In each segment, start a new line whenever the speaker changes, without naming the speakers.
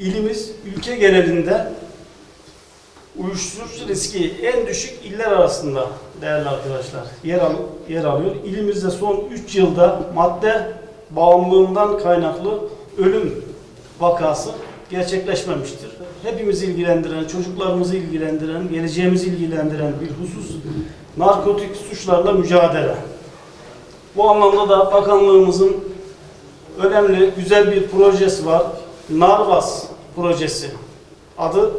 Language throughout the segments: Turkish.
ilimiz ülke genelinde uyuşturucu riski en düşük iller arasında değerli arkadaşlar yer, al, yer alıyor. İlimizde son 3 yılda madde bağımlılığından kaynaklı ölüm vakası gerçekleşmemiştir. Hepimizi ilgilendiren, çocuklarımızı ilgilendiren, geleceğimizi ilgilendiren bir husus narkotik suçlarla mücadele. Bu anlamda da bakanlığımızın önemli, güzel bir projesi var. Narvas projesi adı.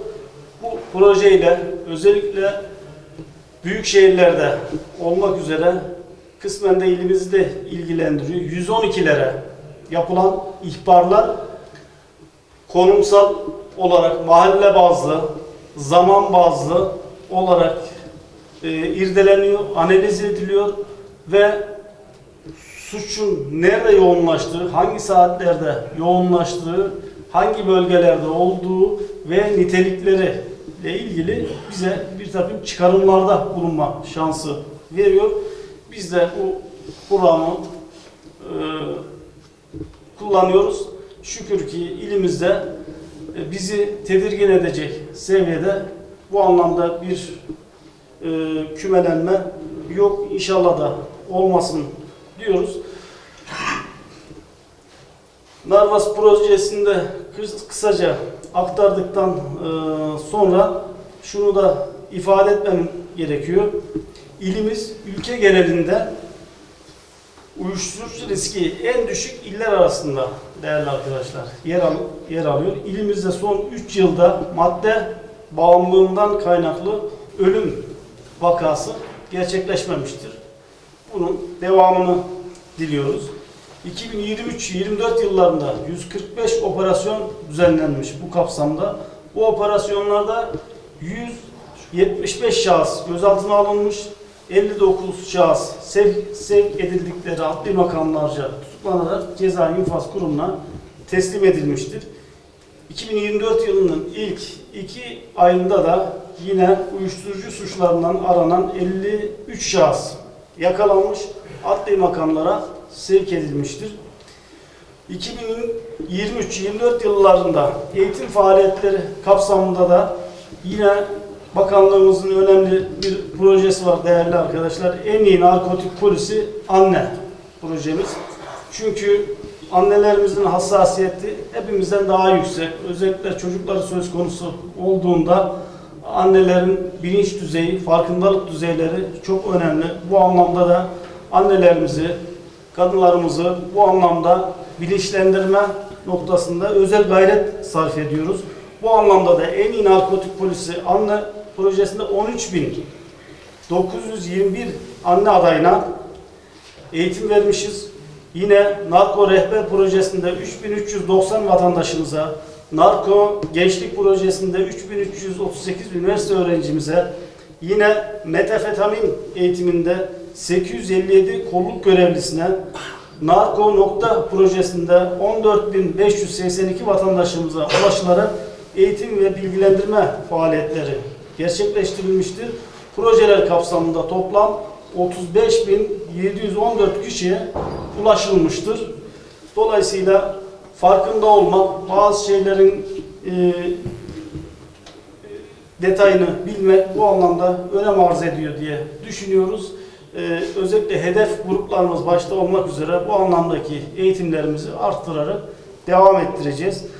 Bu projeyle özellikle büyük şehirlerde olmak üzere kısmen de ilimizi de ilgilendiriyor. 112'lere yapılan ihbarlar konumsal olarak mahalle bazlı, zaman bazlı olarak e, irdeleniyor, analiz ediliyor ve suçun nerede yoğunlaştığı, hangi saatlerde yoğunlaştığı, hangi bölgelerde olduğu ve nitelikleri ile ilgili bize bir takım çıkarımlarda bulunma şansı veriyor. Biz de bu programı e, kullanıyoruz. Şükür ki ilimizde e, bizi tedirgin edecek seviyede bu anlamda bir e, kümelenme yok. İnşallah da olmasın diyoruz. Narvas projesinde kıs- kısaca aktardıktan e, sonra şunu da ifade etmem gerekiyor. İlimiz ülke genelinde uyuşturucu riski en düşük iller arasında değerli arkadaşlar yer, al, yer alıyor. İlimizde son 3 yılda madde bağımlılığından kaynaklı ölüm vakası gerçekleşmemiştir. Bunun devamını diliyoruz. 2023-24 yıllarında 145 operasyon düzenlenmiş bu kapsamda. Bu operasyonlarda 175 şahıs gözaltına alınmış, 59 şahıs sevk, sevk edildikleri adli makamlarca tutuklanarak ceza infaz kurumuna teslim edilmiştir. 2024 yılının ilk iki ayında da yine uyuşturucu suçlarından aranan 53 şahıs yakalanmış, adli makamlara sevk edilmiştir. 2023-24 yıllarında eğitim faaliyetleri kapsamında da yine bakanlığımızın önemli bir projesi var değerli arkadaşlar. En iyi narkotik polisi anne projemiz. Çünkü annelerimizin hassasiyeti hepimizden daha yüksek. Özellikle çocukları söz konusu olduğunda annelerin bilinç düzeyi, farkındalık düzeyleri çok önemli. Bu anlamda da annelerimizi, kadınlarımızı bu anlamda bilinçlendirme noktasında özel gayret sarf ediyoruz. Bu anlamda da en iyi narkotik polisi anne projesinde 13.921 anne adayına eğitim vermişiz. Yine narko rehber projesinde 3390 vatandaşımıza, narko gençlik projesinde 3338 üniversite öğrencimize, yine metafetamin eğitiminde 857 kolluk görevlisine, narko nokta projesinde 14.582 vatandaşımıza ulaşılarak eğitim ve bilgilendirme faaliyetleri gerçekleştirilmiştir. Projeler kapsamında toplam 35.714 kişiye ulaşılmıştır. Dolayısıyla farkında olmak, bazı şeylerin e, detayını bilmek bu anlamda önem arz ediyor diye düşünüyoruz. Ee, özellikle hedef gruplarımız başta olmak üzere bu anlamdaki eğitimlerimizi arttırarak devam ettireceğiz.